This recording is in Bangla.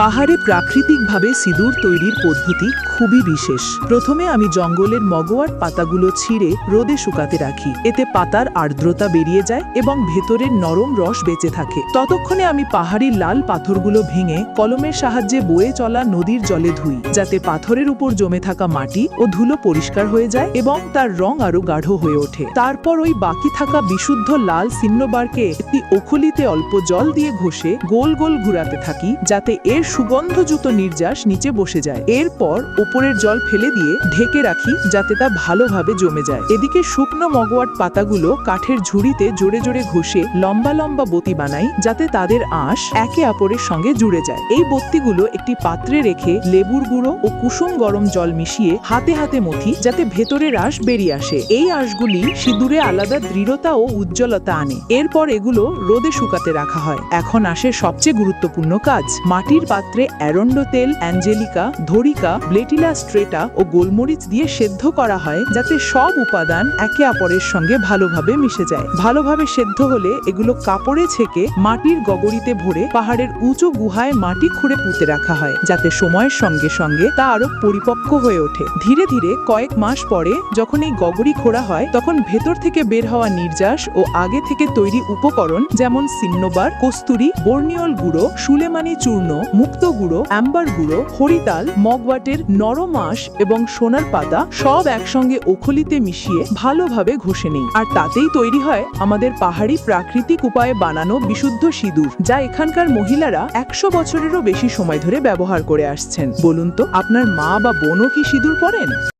পাহাড়ে প্রাকৃতিকভাবে সিঁদুর তৈরির পদ্ধতি খুবই বিশেষ। প্রথমে আমি জঙ্গলের মগোয়ার পাতাগুলো ছিঁড়ে রোদে শুকাতে রাখি। এতে পাতার আর্দ্রতা বেরিয়ে যায় এবং ভেতরের নরম রস বেঁচে থাকে। ততক্ষণে আমি পাহাড়ি লাল পাথরগুলো ভেঙে কলমের সাহায্যে বয়ে চলা নদীর জলে ধুই, যাতে পাথরের উপর জমে থাকা মাটি ও ধুলো পরিষ্কার হয়ে যায় এবং তার রং আরও গাঢ় হয়ে ওঠে। তারপর ওই বাকি থাকা বিশুদ্ধ লাল সিন্নবারকে একটি ওখলিতে অল্প জল দিয়ে ঘষে গোল গোল ঘুরাতে থাকি, যাতে এর সুগন্ধযুক্ত নির্যাস নিচে বসে যায়। এরপর ওপরের জল ফেলে দিয়ে ঢেকে রাখি যাতে তা ভালোভাবে জমে যায়। এদিকে শুকনো মগওয়াট পাতাগুলো কাঠের ঝুড়িতে জোরে জোরে ঘষে লম্বা লম্বা বতি বানাই যাতে তাদের আঁশ একে অপরের সঙ্গে জুড়ে যায়। এই বত্তিগুলো একটি পাত্রে রেখে লেবুর গুঁড়ো ও কুসুম গরম জল মিশিয়ে হাতে হাতে মথি যাতে ভেতরের আঁশ বেরিয়ে আসে। এই আঁশগুলি সিঁদুরে আলাদা দৃঢ়তা ও উজ্জ্বলতা আনে। এরপর এগুলো রোদে শুকাতে রাখা হয়। এখন আসে সবচেয়ে গুরুত্বপূর্ণ কাজ, মাটির পাত্রে অ্যারন্ডো তেল, অ্যাঞ্জেলিকা, ধরিকা, ব্লেটিলা স্ট্রেটা ও গোলমরিচ দিয়ে সেদ্ধ করা হয় যাতে সব উপাদান একে অপরের সঙ্গে ভালোভাবে মিশে যায়। ভালোভাবে সেদ্ধ হলে এগুলো কাপড়ে ছেঁকে মাটির গগরিতে ভরে পাহাড়ের উঁচু গুহায় মাটি খুঁড়ে পুঁতে রাখা হয়, যাতে সময়ের সঙ্গে সঙ্গে তা আরও পরিপক্ক হয়ে ওঠে। ধীরে ধীরে কয়েক মাস পরে যখন এই গগরি খোঁড়া হয়, তখন ভেতর থেকে বের হওয়া নির্যাস ও আগে থেকে তৈরি উপকরণ যেমন সিন্নবার, কস্তুরি বর্নিয়ল গুঁড়ো, সুলেমানি চূর্ণ মুক্ত গুঁড়ো অ্যাম্বার গুঁড়ো, হরিতাল, মগওয়াটের নরম আঁশ এবং সোনার পাতা সব একসঙ্গে ওখলিতে মিশিয়ে ভালোভাবে ঘষে নেই আর তাতেই তৈরি হয় আমাদের পাহাড়ি প্রাকৃতিক উপায়ে বানানো বিশুদ্ধ সিঁদুর, যা এখানকার মহিলারা একশো বছরেরও বেশি সময় ধরে ব্যবহার করে আসছেন। বলুন তো, আপনার মা বা বোনও কি সিঁদুর পরেন?